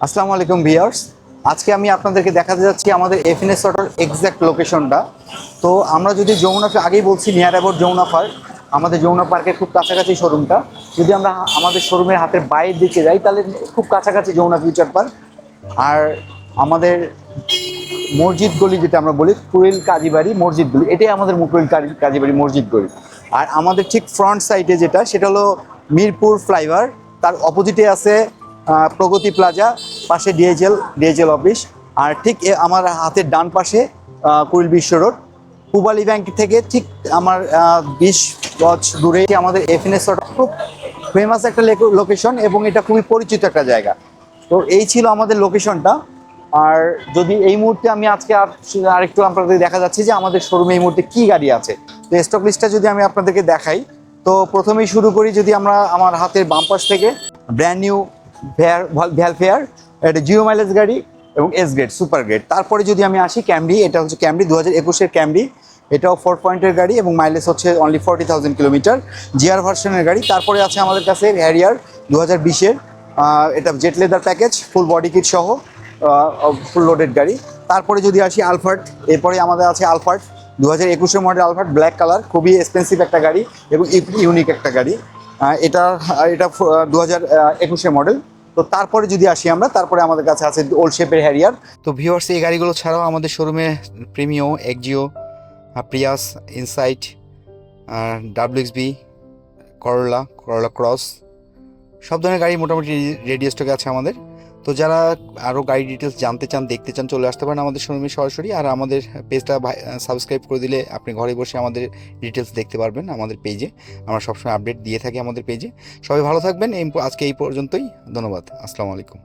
আসসালামু আলাইকুম ভিউয়ার্স। আজকে আমি আপনাদেরকে দেখাতে যাচ্ছি আমাদের এফএনএস অটোর এক্স্যাক্ট লোকেশনটা তো আমরা যদি যমুনা আগেই বলছি নিয়ার অ্যাবাউট যমুনা পার্ক। আমাদের যমুনা পার্কের খুব কাছাকাছি শোরুমটা যদি আমরা আমাদের শোরুমের হাতের বাইরের দিকে যাই, তাহলে খুব কাছাকাছি যমুনা ফিউচার পার্ক আর আমাদের মসজিদ গলি যেটা আমরা বলি কুড়িল কাজীবাড়ি মসজিদ গলি। এটাই আমাদের কাজী- কাজীবাড়ি মসজিদ গলি। আর আমাদের ঠিক ফ্রন্ট সাইডে যেটা, সেটা হলো মিরপুর ফ্লাইওভার তার অপোজিটে আছে প্রগতি প্লাজা, পাশে ডিএজেল ডিএজেল অফিস। আর ঠিক আমার হাতের ডান পাশে কুড়িল বিশ্ব রোড। পূবালী ব্যাংক থেকে ঠিক আমার বিশ গজ দূরে আমাদের এফএনএস খুব ফেমাস একটা লোকেশন এবং এটা খুবই পরিচিত একটা জায়গা। তো এই ছিল আমাদের লোকেশনটা আর যদি এই মুহূর্তে আমি আজকে আর আরেকটু আপনাদের দেখা যাচ্ছে যে আমাদের শোরুমে এই মুহূর্তে কি গাড়ি আছে। তো স্টক লিস্টটা যদি আমি আপনাদেরকে দেখাই, তো প্রথমেই শুরু করি যদি আমরা আমার হাতের বাম পাশ থেকে। ব্র্যান্ড নিউ ভ্যালফেয়ার, এটা জিও মাইলেজ গাড়ি এবং এস গ্রেড সুপার গ্রেড তারপরে যদি আমি আসি ক্যামরি এটা হচ্ছে ক্যামরি দু হাজার একুশের ক্যামরি এটাও ফোর পয়েন্টের গাড়ি এবং মাইলেজ হচ্ছে only forty thousand kilometre GR ভার্সনের গাড়ি। তারপরে আছে আমাদের কাছে হ্যারিয়ার দু হাজার বিশের এটা Z leather package full body kit সহ ফুল লোডেড গাড়ি। তারপরে যদি আসি আলফার্ট এরপরে আমাদের আছে আলফার্ট দু হাজার একুশের মডেল আলফার্ট ব্ল্যাক কালার খুবই এক্সপেন্সিভ একটা গাড়ি এবং ইউনিক একটা গাড়ি। এটা এটা দু হাজার একুশের মডেল তো তারপরে যদি আসি আমরা, তারপরে আমাদের কাছে আছে ওল্ড শেপের হ্যারিয়ার তো ভিউয়ার্স এই গাড়িগুলো ছাড়াও আমাদের শোরুমে Premio Axio Prius Insight WXB Corolla Corolla cross সব ধরনের গাড়ি মোটামুটি রেডিও স্টকে আছে আমাদের। তো যারা আরও গাড়ি ডিটেলস জানতে চান, দেখতে চান, চলে আসতে পারেন আমাদের শোরুমে সরাসরি। আর আমাদের পেজটা সাবস্ক্রাইব করে দিলে আপনি ঘরে বসে আমাদের ডিটেলস দেখতে পারবেন আমাদের পেজে আমরা সবসময় আপডেট দিয়ে থাকি আমাদের পেজে সবাই ভালো থাকবেন, এই আজকে এই পর্যন্তই। ধন্যবাদ। আসসালামু আলাইকুম।